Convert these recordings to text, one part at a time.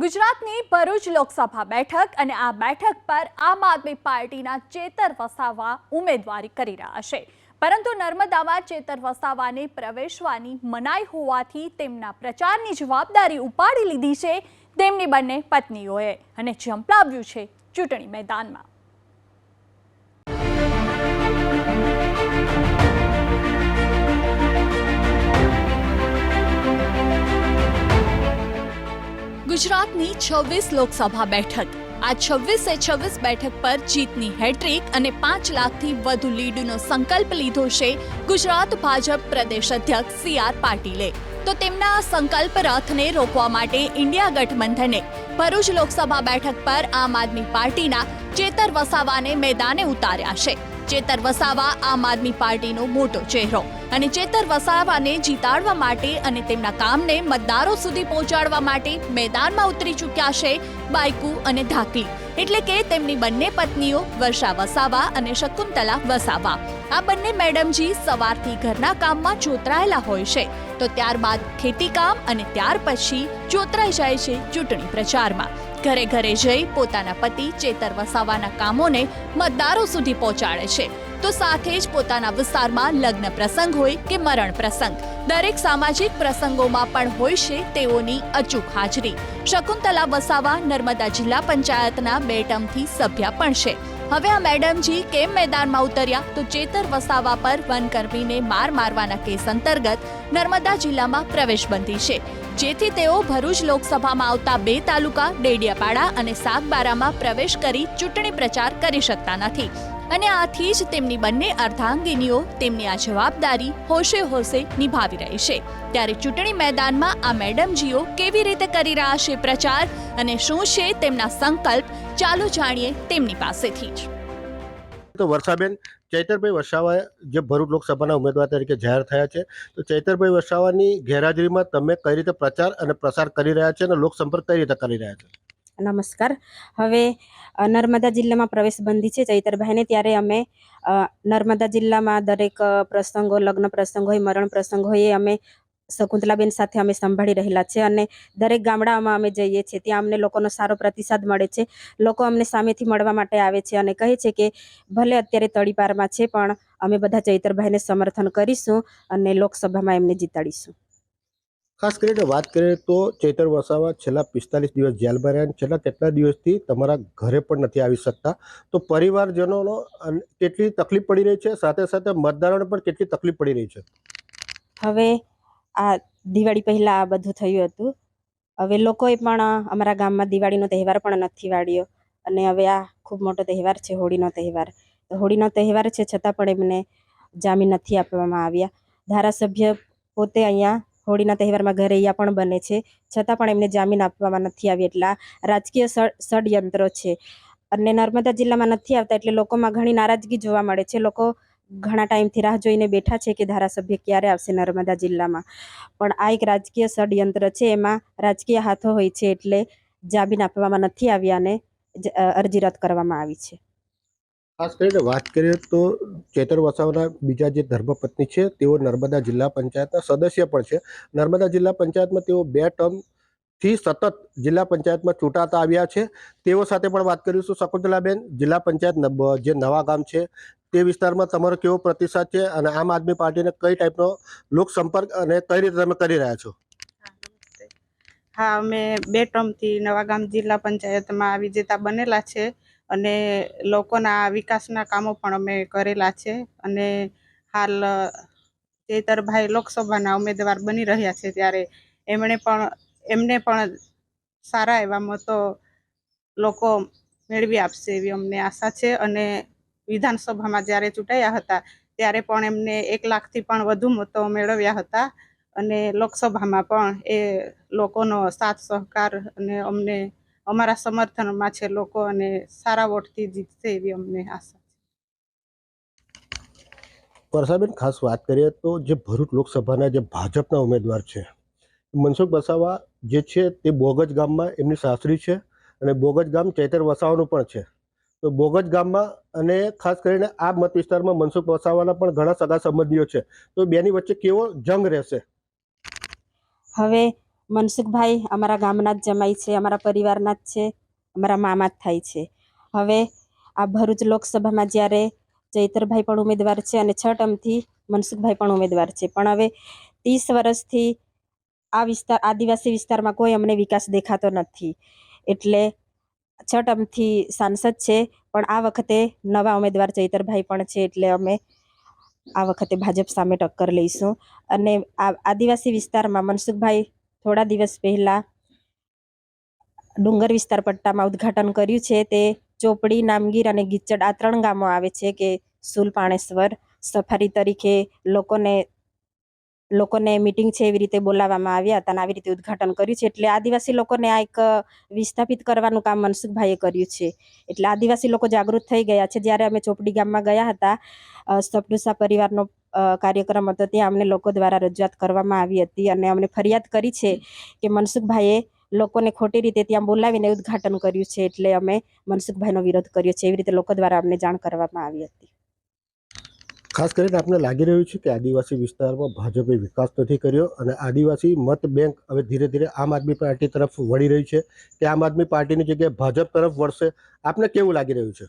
ગુજરાતની ભરૂચ લોકસભા બેઠક અને આ બેઠક પર આમ આદમી પાર્ટીના ચેતર વસાવા ઉમેદવારી કરી રહ્યા છે. પરંતુ નર્મદામાં ચેતર વસાવાને પ્રવેશવાની મનાઈ હોવાથી તેમના પ્રચારની જવાબદારી ઉપાડી લીધી છે તેમની બંને પત્નીઓએ અને ઝંપલાવ્યું છે ચૂંટણી મેદાનમાં. ગુજરાતની છવ્વીસ લોકસભા બેઠક. આ છવ્વીસે છવ્વીસ બેઠક પર જીતની હેટ્રિક અને પાંચ લાખથી વધુ લીડનો સંકલ્પ લીધો છે ગુજરાત ભાજપ પ્રદેશ અધ્યક્ષ સી આર પાટીલે. તો તેમના સંકલ્પ રથને રોકવા માટે ઇન્ડિયા ગઠબંધને ભરૂચ લોકસભા બેઠક પર આમ આદમી પાર્ટીના ચેતર વસાવાને મેદાને ઉતાર્યા છે. ચેતર વસાવા આમ આદમી પાર્ટીનો મોટો ચહેરો. અને ચેતર વસાવાને જીતાડવા માટે અને તેમના કામને મતદારો સુધી પહોંચાડવા માટે મેદાનમાં ઉતરી ચૂક્યા છે બાયકુ અને ઢાકલી એટલે કે તેમની બંને પત્નીઓ વર્ષા વસાવા અને શકુંતલા વસાવા. આ બંને મેડમજી સવારથી ઘરના કામમાં જોતરાયેલા હોય છે. તો ત્યારબાદ ખેતીકામ અને ત્યાર પછી જોતરાઈ જાય છે ચૂંટણી પ્રચારમાં. ઘરે ઘરે જઈ પોતાના પતિ ચેતર વસાવાના કામોને મતદારો સુધી પહોંચાડે છે. તો સાથે જ પોતાના વિસ્તારમાં લગ્ન પ્રસંગ હોય કે મરણ પ્રસંગ, દરેક સામાજિક પ્રસંગોમાં પણ હોય છે તેઓની અચૂક હાજરી. શકુંતલા વસાવા નર્મદા જિલ્લા પંચાયતના બે ટર્મથી સભ્ય પણ છે. હવે આ મેડમજી કેમ મેદાનમાં ઉતર્યા? તો ચેતર વસાવા પર વનકર્મીને માર મારવાના કેસ અંતર્ગત નર્મદા જિલ્લામાં પ્રવેશબંધી છે. જેથી તેઓ ભરૂચ લોકસભામાં આવતા બે તાલુકા, ડેડિયાપાડા અને સાગબારામાં પ્રવેશ કરી ચૂંટણી પ્રચાર કરી શકતા નથી. અને આથી જ તેમની બંને અર્ધાંગિનીઓ તેમની આ જવાબદારી હોશે હોશે નિભાવી રહી છે. ત્યારે ચૂંટણી મેદાનમાં આ મેડમજીઓ કેવી રીતે કરી રહ્યા છે પ્રચાર અને શું છે તેમના સંકલ્પ, ચાલો જાણીએ તેમની પાસેથી જ. તો વર્ષાબેન ચૈતરભાઈ વસાવા જે ભરૂચ લોકસભાના ઉમેદવાર તરીકે જાહેર થયા છે, તો ચૈતરભાઈ વસાવાની ગેરહાજરીમાં તમે કઈ રીતે પ્રચાર અને પ્રસાર કરી રહ્યા છે અને લોકસંપર્ક કઈ રીતે કરી રહ્યા છે? નમસ્કાર. હવે નર્મદા જિલ્લામાં પ્રવેશબંધી છે ચૈતરભાઈને, ત્યારે અમે નર્મદા જિલ્લામાં દરેક પ્રસંગો, લગ્ન પ્રસંગ હોય, મરણ પ્રસંગ હોય અમે શકુંતલાબેન સાથે અમે સંભાળી રહેલા છે અને દરેક ગામડામાં અમે જઈએ છીએ. ત્યાં અમને લોકોનો સારો પ્રતિસાદ મળે છે. લોકો અમને સામેથી મળવા માટે આવે છે અને કહે છે કે ભલે અત્યારે તળીપારમાં છે પણ અમે બધા ચૈતરભાઈને સમર્થન કરીશું અને લોકસભામાં એમને જીતાડીશું. ખાસ કરીને વાત કરીએ તો ચૈતર વસાવા છેલ્લા પિસ્તાલીસ દિવસ જેલમાં રહ્યા છેલ્લા કેટલા દિવસથી તમારા ઘરે પણ નથી આવી શકતા. તો પરિવારજનોનો કેટલી તકલીફ પડી રહી છે? સાથે સાથે મતદારોને પણ કેટલી તકલીફ પડી રહી છે? હવે આ દિવાળી પહેલાં આ બધું થયું હતું. હવે લોકોએ પણ અમારા ગામમાં દિવાળીનો તહેવાર પણ નથી વાળ્યો. અને હવે આ ખૂબ મોટો તહેવાર છે, હોળીનો તહેવાર. હોળીનો તહેવાર છે, છતાં પણ એમને જામીન નથી આપવામાં આવ્યા. ધારાસભ્ય પોતે અહીંયા હોળીના તહેવારમાં ઘરે અહીંયા પણ બને છે. છતાં પણ એમને જામીન આપવામાં નથી આવી એટલા રાજકીય ષડ- ષડયંત્રો છે. અને નર્મદા જિલ્લામાં નથી આવતા એટલે લોકોમાં ઘણી નારાજગી જોવા મળે છે. લોકો ઘણા ટાઈમથી રાહ જોઈને બેઠા છે કે ધારાસભ્ય ક્યારે આવશે નર્મદા જિલ્લામાં. પણ આ એક રાજકીય ષડયંત્ર છે, એમાં રાજકીય હાથો હોય છે એટલે જામીન આપવામાં નથી આવ્યા અને અરજી રદ કરવામાં આવી છે. ખાસ કરીને વાત કરીએ તો ચેતર વસાવાના બીજા જે ધર્મપત્ની છે, તેઓ નર્મદા જિલ્લા પંચાયતના સદસ્ય પણ છે. નર્મદા જિલ્લા પંચાયતમાં તેઓ બે ટર્મ થી સતત જિલ્લા પંચાયતમાં ચૂંટાતા આવ્યા છે. તેઓ સાથે પણ વાત કરીશું શકુંતલાબેન, જિલ્લા પંચાયત જે નવા ગામ છે, તે વિસ્તારમાં તમારો કેવો પ્રતિસાદ છે અને આમ આદમી પાર્ટીને કઈ ટાઈપનો લોક સંપર્ક અને કઈ રીતે તમે કરી રહ્યા છો? હા, અમે બે ટર્મથી નવાગામ જિલ્લા પંચાયતમાં વિજેતા બનેલા છે અને લોકોના વિકાસના કામો પણ અમે કરેલા છે અને હાલ ચેતરભાઈ લોકસભાના ઉમેદવાર બની રહ્યા છે ત્યારે એમણે પણ એમને પણ સારા એવા મતો લોકો મેળવી આપશે એવી અમને આશા છે. અને વિધાનસભામાં જ્યારે ચૂંટાયા હતા, ત્યારે પણ એમને એક લાખથી પણ વધુ મતો મેળવ્યા હતા. અને લોકસભામાં પણ એ લોકોનો સાથ, સહકાર અને અમને, અમારા સમર્થનમાં છે લોકો અને સારા વોટથી જીતશે એવી અમને આશા છે. પરસાબેન, ખાસ વાત કરીએ તો જે ભરૂચ લોકસભાના જે ભાજપના ઉમેદવાર છે, મનસુખ વસાવા જે છે તે બોગજ ગામમાં એમની સાસરી છે અને બોગજ ગામ ચૈતર વસાવાનું પણ છે. તો બોગજ ગામમાં અને ખાસ કરીને આ મત વિસ્તારમાં મનસુખ વસાવાના પણ ઘણા સગા સંબંધીઓ છે. તો બેની વચ્ચે કેવો જંગ રહેશે? હવે મનસુખભાઈ અમારા ગામના જ જમાઈ છે, અમારા પરિવારના જ છે, અમારા મામા જ થાય છે. હવે આ ભરૂચ લોકસભામાં જ્યારે ચૈતરભાઈ પણ ઉમેદવાર છે અને છ ટર્મથી મનસુખભાઈ પણ ઉમેદવાર છે. પણ હવે ત્રીસ વર્ષથી આ વિસ્તાર, આદિવાસી વિસ્તારમાં કોઈ અમને વિકાસ દેખાતો નથી. એટલે છ ટર્મથી સાંસદ છે, પણ આ વખતે નવા ઉમેદવાર ચૈતરભાઈ પણ છે, એટલે અમે આ વખતે ભાજપ સામે ટક્કર લઈશું. અને આ આદિવાસી વિસ્તારમાં મનસુખભાઈ થોડા દિવસ પહેલા ડુંગર વિસ્તાર પટ્ટામાં ઉદ્ઘાટન કર્યું છે. તે ચોપડી, નામગીર અને ગીચડ આ ત્રણ ગામો આવે છે, કે સુલ, પાણેશ્વર, સફારી તરીકે લોકોને લોકોને મિટિંગ છે એવી રીતે બોલાવવામાં આવ્યા હતા અને આવી રીતે ઉદ્ઘાટન કર્યું છે. એટલે આદિવાસી લોકોને આ એક વિસ્થાપિત કરવાનું કામ મનસુખભાઈએ કર્યું છે. એટલે આદિવાસી લોકો જાગૃત થઈ ગયા છે. જ્યારે અમે ચોપડી ગામમાં ગયા હતા સ્તપડુસા પરિવારનો કાર્યક્રમ હતો, ત્યાં અમને લોકો દ્વારા રજૂઆત કરવામાં આવી હતી અને અમને ફરિયાદ કરી છે કે મનસુખભાઈએ લોકોને ખોટી રીતે ત્યાં બોલાવીને ઉદ્ઘાટન કર્યું છે. એટલે અમે મનસુખભાઈનો વિરોધ કર્યો છે. એવી રીતે લોકો દ્વારા અમને જાણ કરવામાં આવી હતી. ખાસ કરીને આપને લાગી રહ્યું છે કે આદિવાસી વિસ્તારમાં ભાજપે વિકાસ નથી કર્યો અને આદિવાસી મત બેંક હવે ધીરે ધીરે આમ આદમી પાર્ટી તરફ વળી રહી છે કે આમ આદમી પાર્ટીની જગ્યાએ ભાજપ તરફ વળશે. આપને કેવું લાગી રહ્યું છે?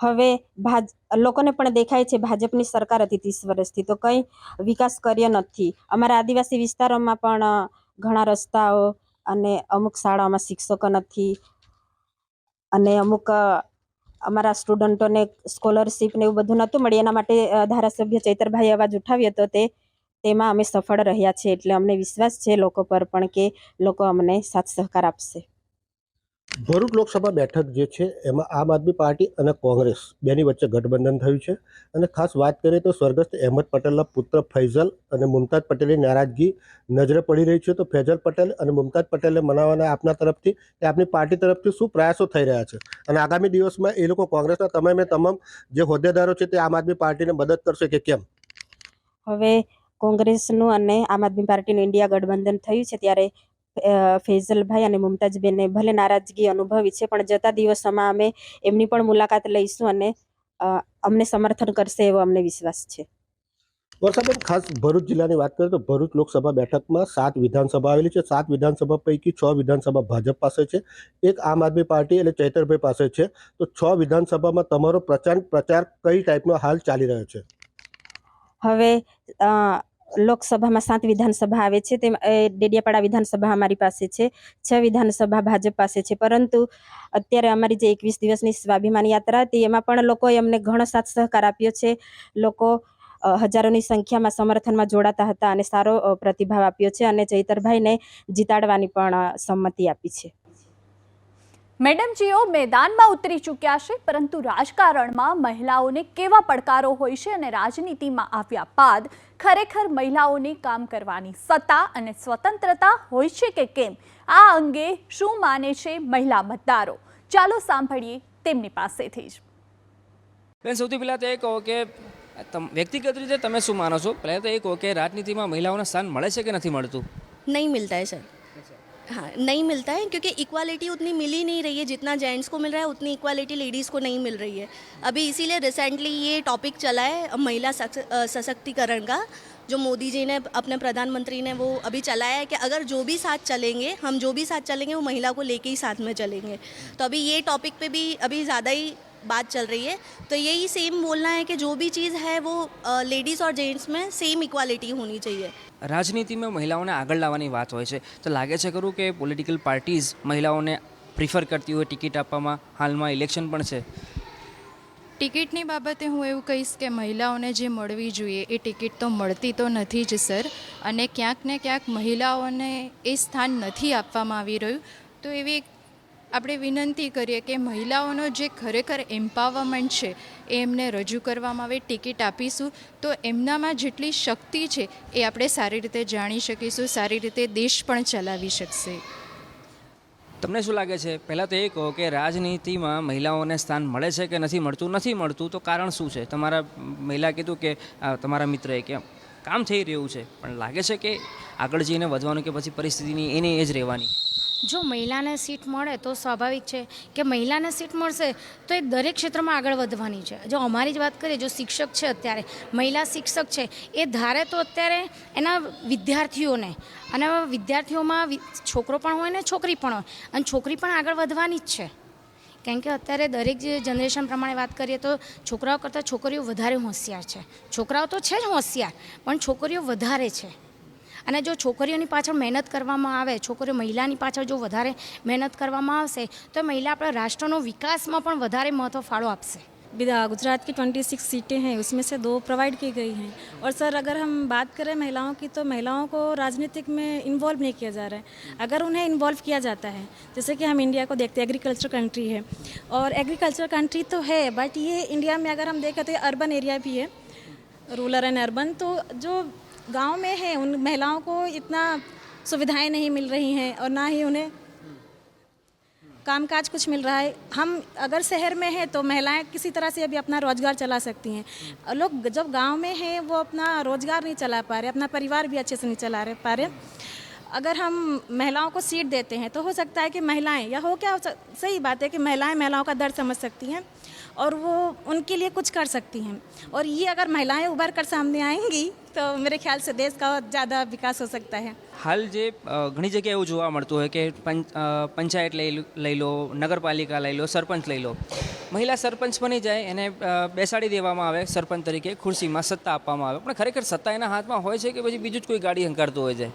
હવે ભાજ, લોકોને પણ દેખાય છે ભાજપની સરકાર હતી ત્રીસ વર્ષથી, તો કંઈ વિકાસ કર્યો નથી. અમારા આદિવાસી વિસ્તારોમાં પણ ઘણા રસ્તાઓ અને અમુક શાળાઓમાં શિક્ષકો નથી અને અમુક અમારા સ્ટુડન્ટોને સ્કોલરશીપ ને એવું બધું નહોતું મળી એના માટે ધારાસભ્ય ચૈતરભાઈ અવાજ ઉઠાવ્યો હતો તે, તેમાં અમે સફળ રહ્યા છીએ. એટલે અમને વિશ્વાસ છે લોકો પર પણ કે લોકો અમને સાથ સહકાર આપશે. ભરૂચ લોકસભા બેઠક જે છે, એમાં આમ આદમી પાર્ટી અને કોંગ્રેસ બેની વચ્ચે ગઠબંધન થયું છે. અને ખાસ વાત કરીએ તો સ્વર્ગસ્થ અહેમદ પટેલના પુત્ર ફૈઝલ અને મુમતાજ પટેલની નારાજગી નજરે પડી રહી છે. તો ફૈઝલ પટેલ અને મુમતાજ પટેલને મનાવવાના આપના તરફથી કે આપની પાર્ટી તરફથી શું પ્રયાસો થઈ રહ્યા છે? અને આગામી દિવસમાં એ લોકો કોંગ્રેસના તમામે તમામ જે હોદ્દેદારો છે, તે આમ આદમી પાર્ટીને મદદ કરશે કે કેમ? હવે કોંગ્રેસનું અને આમ આદમી પાર્ટીનું ઇન્ડિયા ગઠબંધન થયું છે, ત્યારે ફૈઝલભાઈ અને મુમતાજબેને ભલે નારાજગી અનુભવી છે પણ જતા દિવસોમાં અમે એમની પણ મુલાકાત લઈશું અને અમને સમર્થન કરશે એવો અમને વિશ્વાસ છે. વર્ષાબેન ખાસ ભરૂચ જિલ્લાની વાત કરીએ તો ભરૂચ લોકસભા બેઠકમાં સાત વિધાનસભા આવેલી છે. સાત વિધાનસભા પૈકી છ વિધાનસભા ભાજપ પાસે છે. એક આમ આદમી પાર્ટી એટલે ચૈતરભાઈ પાસે છે. તો છ વિધાનસભામાં તમારો પ્રચાર પ્રચાર કઈ ટાઈપનો હાલ ચાલી રહ્યો છે? હવે લોકસભામાં સાત વિધાનસભા આવે છે. તેમ ડેડિયાપાડા વિધાનસભા અમારી પાસે છે. છ વિધાનસભા ભાજપ પાસે છે. પરંતુ અત્યારે અમારી જે એકવીસ દિવસની સ્વાભિમાન યાત્રા હતી, એમાં પણ લોકોએ અમને ઘણો સાથ સહકાર આપ્યો છે. લોકો હજારોની સંખ્યામાં સમર્થનમાં જોડાતા હતા અને સારો પ્રતિભાવ આપ્યો છે અને ચૈતરભાઈને જીતાડવાની પણ સંમતિ આપી છે. મેડમજીઓ મેદાનમાં ઉતરી ચૂક્યા છે પરંતુ રાજકારણમાં મહિલાઓને કેવા પડકારો હોય છે અને રાજનીતિમાં આવ્યા બાદ ખરેખર મહિલાઓને કામ કરવાની સત્તા અને સ્વતંત્રતા હોય છે કે કેમ? આ અંગે શું માને છે મહિલા મતદારો? ચાલો સાંભળીએ તેમની પાસેથી જ. બેન સૌથી પહેલાં તો એ કહો કે વ્યક્તિગત રીતે તમે શું માનો છો? પહેલાં તો એ કહો કે રાજનીતિમાં મહિલાઓને સ્થાન મળે છે કે નથી મળતું? નહીં મિલતા છે. हाँ नहीं मिलता है, क्योंकि इक्वालिटी उतनी मिल ही नहीं रही है, जितना जेंट्स को मिल रहा है, उतनी इक्वालिटी लेडीज़ को नहीं मिल रही है। अभी इसीलिए रिसेंटली ये टॉपिक चला है महिला सशक्तिकरण का, जो मोदी जी ने अपने प्रधानमंत्री ने वो अभी चलाया है कि अगर जो भी साथ चलेंगे, हम जो भी साथ चलेंगे, वो महिला को लेके ही साथ में चलेंगे। तो अभी ये टॉपिक पे भी अभी ज़्यादा ही बात चल रही है तो यही सेम बोलना है कि जो भी चीज़ है वो लेडीज़ और जेंट्स में सेम इक्वालिटी होनी चाहिए રાજનીતિમાં મહિલાઓને આગળ લાવવાની વાત હોય છે તો લાગે છે ખરું કે પોલિટિકલ પાર્ટીઝ મહિલાઓને પ્રિફર કરતી હોય ટિકિટ આપવામાં હાલમાં ઇલેક્શન પણ છે ટિકિટની બાબતે હું એવું કહીશ કે મહિલાઓને જે મળવી જોઈએ એ ટિકિટ તો મળતી તો નથી જ સર અને ક્યાંક ને ક્યાંક મહિલાઓને એ સ્થાન નથી આપવામાં આવી રહ્યું તો એવી એક આપણે વિનંતી કરીએ કે મહિલાઓનો જે ખરેખર એમ્પાવરમેન્ટ છે, એ એમને રજૂ કરવામાં આવે, ટિકિટ આપીશું. તો એમનામાં જેટલી શક્તિ છે, એ આપણે સારી રીતે જાણી શકીશું, સારી રીતે દેશ પણ ચલાવી શકશે. તમને શું લાગે છે? પહેલાં તો એ કહો કે રાજનીતિમાં મહિલાઓને સ્થાન મળે છે કે નથી મળતું? નથી મળતું, તો કારણ શું છે? તમારા મહિલા કીધું કે તમારા મિત્રએ કે કામ થઈ રહ્યું છે, પણ લાગે છે કે આગળ જઈને વધવાનું કે પછી પરિસ્થિતિની એની એ જ રહેવાની? જો મહિલાને સીટ મળે તો સ્વાભાવિક છે કે મહિલાને સીટ મળશે તો એ દરેક ક્ષેત્રમાં આગળ વધવાની છે. જો અમારી જ વાત કરીએ, જો શિક્ષક છે અત્યારે, મહિલા શિક્ષક છે, એ ધારે તો અત્યારે એના વિદ્યાર્થીઓને, અને વિદ્યાર્થીઓમાં છોકરો પણ હોય ને છોકરી પણ હોય, અને છોકરી પણ આગળ વધવાની જ છે. કેમ કે અત્યારે દરેક જનરેશન પ્રમાણે વાત કરીએ તો છોકરાઓ કરતાં છોકરીઓ વધારે હોશિયાર છે. છોકરાઓ તો છે જ હોશિયાર, પણ છોકરીઓ વધારે છે. અને જો છોકરીઓની પાછળ મહેનત કરવામાં આવે છોકરીઓ મહિલાની પાછળ જો વધારે મહેનત કરવામાં આવશે તો મહિલા આપણા રાષ્ટ્રનો વિકાસમાં પણ વધારે મહત્ત્વ ફાળો આપશે विदा- गुजरात की 26 सीटें हैं उसमें से दो प्रोवाइड की गई हैं और सर अगर हम बात करें महिलाओं की तो महिलाओं को राजनीतिक में इन्वॉल्व नहीं किया जा रहा है अगर उन्हें इन्वॉल्व किया जाता है जैसे कि हम इंडिया को देखते हैं एग्रीकल्चर कंट्री है और एग्रीकल्चर कंट्री तो है बट ये इंडिया में अगर हम देखें तो ये अर्बन एरिया भी है रूरल एंड अर्बन तो जो गाँव में है, उन महिलाओं को इतना सुविधाएँ नहीं मिल रही हैं और ना ही उन्हें कामकाज कुछ मिल रहा है। हम अगर शहर में हैं तो महिलाएँ किसी तरह से अभी अपना रोज़गार चला सकती हैं। और लोग जब गाँव में हैं, वो अपना रोज़गार नहीं चला पा रहे, अपना परिवार भी अच्छे से नहीं चला रहे, पा रहे। अगर हम महिलाओं को सीट देते हैं तो हो सकता है कि महिलाएँ, या हो क्या हो सही बात है कि महिलाएँ महिलाओं का दर्द समझ सकती हैं। और वो उनके लिए कुछ कर सकती हैं और ये अगर महिलाएं उभर कर सामने आएंगी तो मेरे ખ્યાલ से देश का ज़्यादा विकास हो सकता है હાલ જે અ, ઘણી જગ્યાએ એવું જોવા મળતું હોય કે પંચ અ, પંચાયત લઈ લો- લઈ લો નગરપાલિકા લઈ લો સરપંચ લઈ લો મહિલા સરપંચ બની જાય એને અ, બેસાડી દેવામાં આવે સરપંચ તરીકે ખુરશીમાં સત્તા આપવામાં આવે પણ ખરેખર સત્તા એના હાથમાં હોય છે કે પછી બીજું જ કોઈ ગાડી હંકારતું હોય છે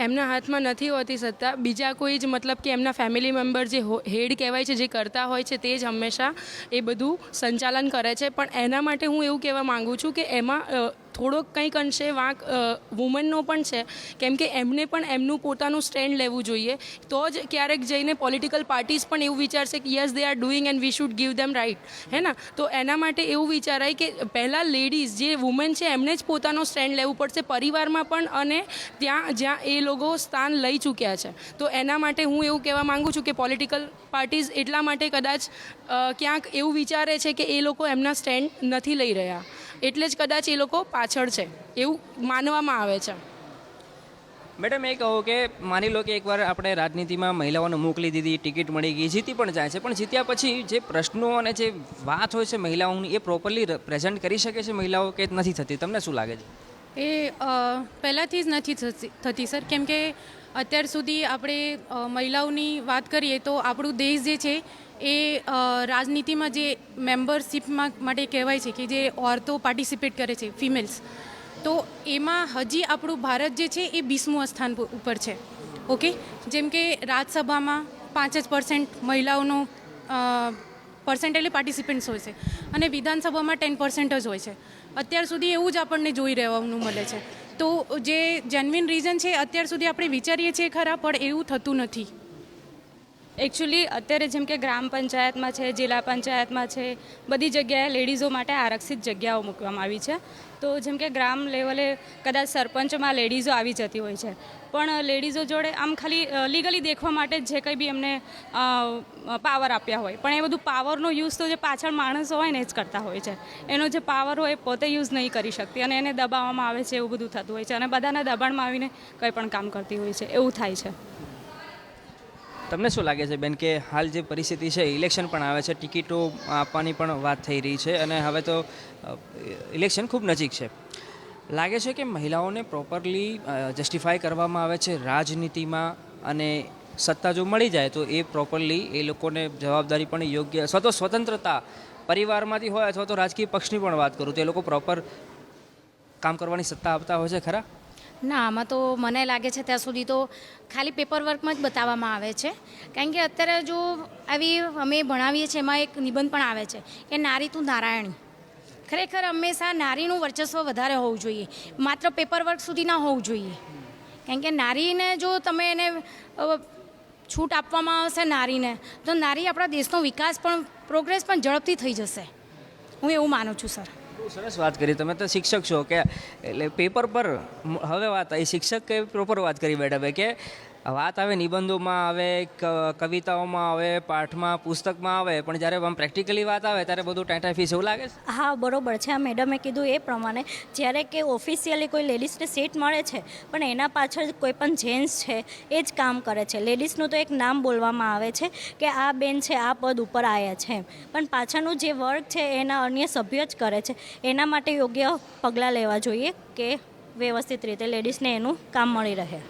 એમના હાથમાં નથી હોતી સત્તા. બીજા કોઈ જ મતલબ કે એમના ફેમિલી મેમ્બર જે હેડ કહેવાય છે, જે કરતા હોય છે, તે જ હંમેશા એ બધું સંચાલન કરે છે. પણ એના માટે હું એવું કહેવા માગું છું કે એમાં થોડોક કંઈક અંશે વાંક વુમનનો પણ છે. કેમ કે એમને પણ એમનું પોતાનું સ્ટેન્ડ લેવું જોઈએ. તો જ ક્યારેક જઈને પોલિટિકલ પાર્ટીઝ પણ એવું વિચારશે કે yes they are doing and we should give them right હે ને? તો એના માટે એવું વિચારાય કે, પહેલાં લેડીઝ જે વુમન છે, એમને જ પોતાનો સ્ટેન્ડ લેવું પડશે પરિવારમાં પણ અને ત્યાં, જ્યાં એ લોકો સ્થાન લઈ ચૂક્યા છે. તો એના માટે હું એવું કહેવા માંગુ છું કે પોલિટિકલ પાર્ટીઝ એટલા માટે કદાચ ક્યાંક એવું વિચારે છે કે, એ લોકો એમના સ્ટેન્ડ નથી લઈ રહ્યા. એટલે જ કદાચ એ લોકો પાછળ છે એવું માનવામાં આવે છે. મેડમ એ કહો કે માની લો કે એકવાર આપણે રાજનીતિમાં મહિલાઓને મોકલી દીધી ટિકિટ મળી ગઈ જીતી પણ જાય છે પણ જીત્યા પછી જે પ્રશ્નો અને જે વાત હોય છે મહિલાઓની એ પ્રોપરલી પ્રેઝન્ટ કરી શકે છે મહિલાઓ કે નથી થતી? તમને શું લાગે છે? એ પહેલાંથી જ નથી થતી થતી સર. કેમ કે અત્યાર સુધી આપણે મહિલાઓની વાત કરીએ તો આપણું દેશ જે છે એ રાજનીતિમાં જે મેમ્બરશિપમાં માટે કહેવાય છે કે જે ઓરતો પાર્ટિસિપેટ કરે છે ફિમેલ્સ તો એમાં હજી આપણું ભારત જે છે એ બીસમું સ્થાન ઉપર છે. ઓકે? જેમ કે રાજ્યસભામાં પાંચ જ પર્સન્ટ મહિલાઓનો પર્સન્ટ એટલે પાર્ટિસિપન્ટ્સ હોય છે. અને વિધાનસભામાં ટેન પર્સન્ટ જ હોય છે. અત્યાર સુધી એવું જ આપણને જોઈ રહેવાનું મળે છે. તો જે જેન્યુઇન રીઝન છે, અત્યાર સુધી આપણે વિચારીએ છીએ ખરા, પણ એવું થતું નથી. એકચ્યુઅલી અત્યારે જેમ કે ગ્રામ પંચાયતમાં છે, જિલ્લા પંચાયતમાં છે, બધી જગ્યાએ લેડીઝો માટે આરક્ષિત જગ્યાઓ મૂકવામાં આવી છે. તો જેમ કે ગ્રામ લેવલે કદાચ સરપંચમાં લેડીઝો આવી જતી હોય છે. પણ લેડીઝો જોડે આમ ખાલી લીગલી દેખવા માટે જ જે કંઈ બી એમને પાવર આપ્યા હોય. પણ એ બધું પાવરનો યુઝ તો જે પાછળ માણસો હોય ને જ કરતા હોય છે. એનો જે પાવર હોય એ પોતે યુઝ નહીં કરી શકતી અને એને દબાવવામાં આવે છે એવું બધું થતું હોય છે. અને બધાના દબાણમાં આવીને કંઈ પણ કામ કરતી હોય છે. એવું થાય છે. તમને શું લાગે છે બેન કે હાલ જે પરિસ્થિતિ છે ઇલેક્શન પણ આવે છે, ટિકિટો આપવાની પણ વાત થઈ રહી છે અને હવે તો ઇલેક્શન ખૂબ નજીક છે. લાગે છે કે મહિલાઓને પ્રોપરલી જસ્ટિફાય કરવામાં આવે છે રાજનીતિમાં અને સત્તા જો મળી જાય તો એ પ્રોપરલી એ લોકોને જવાબદારી પણ યોગ્ય, અથવા તો સ્વતંત્રતા પરિવારમાંથી હોય અથવા તો રાજકીય પક્ષની પણ વાત કરું તો એ લોકો પ્રોપર કામ કરવાની સત્તા આપતા હોય છે ખરા? ના, આમાં તો મને લાગે છે ત્યાં સુધી તો ખાલી પેપર વર્કમાં જ બતાવવામાં આવે છે. કારણ કે અત્યારે જો આવી અમે ભણાવીએ છીએ, એમાં એક નિબંધ પણ આવે છે કે નારી તું નારાયણી. ખરેખર હંમેશા નારીનું વર્ચસ્વ વધારે હોવું જોઈએ. માત્ર પેપર વર્ક સુધી ના હોવું જોઈએ. કારણ કે નારીને જો તમે એને છૂટ આપવામાં આવશે નારીને, તો નારી આપણા દેશનો વિકાસ પણ પ્રોગ્રેસ પણ ઝડપથી થઈ જશે. હું એવું માનું છું, સર. સરસ વાત કરી. તમે તો શિક્ષક છો કે એટલે પેપર પર હવે વાત આવી શિક્ષક કે પ્રોપર વાત કરી બેઠા ભાઈ કે વાત આવે નિબંધોમાં, આવે કવિતાઓમાં, આવે પાઠમાં, પુસ્તકમાં આવે, પણ જ્યારે આમ પ્રેક્ટિકલી વાત આવે ત્યારે બધું ટાંટા ફીસ એવું લાગે છે? હા, બરોબર છે. આ મેડમે કીધું એ પ્રમાણે, જ્યારે કે ઓફિશિયલી કોઈ લેડીઝને સીટ મળે છે, પણ એના પાછળ કોઈ પણ જેન્ટ્સ છે, એ જ કામ કરે છે. લેડીઝનું તો એક નામ બોલવામાં આવે છે કે આ બેન છે, આ પદ ઉપર આવ્યા છે. પણ પાછળનું જે વર્ક છે, એના અન્ય સભ્ય જ કરે છે. એના માટે યોગ્ય પગલાં લેવા જોઈએ કે વ્યવસ્થિત રીતે લેડીઝને એનું કામ મળી રહે.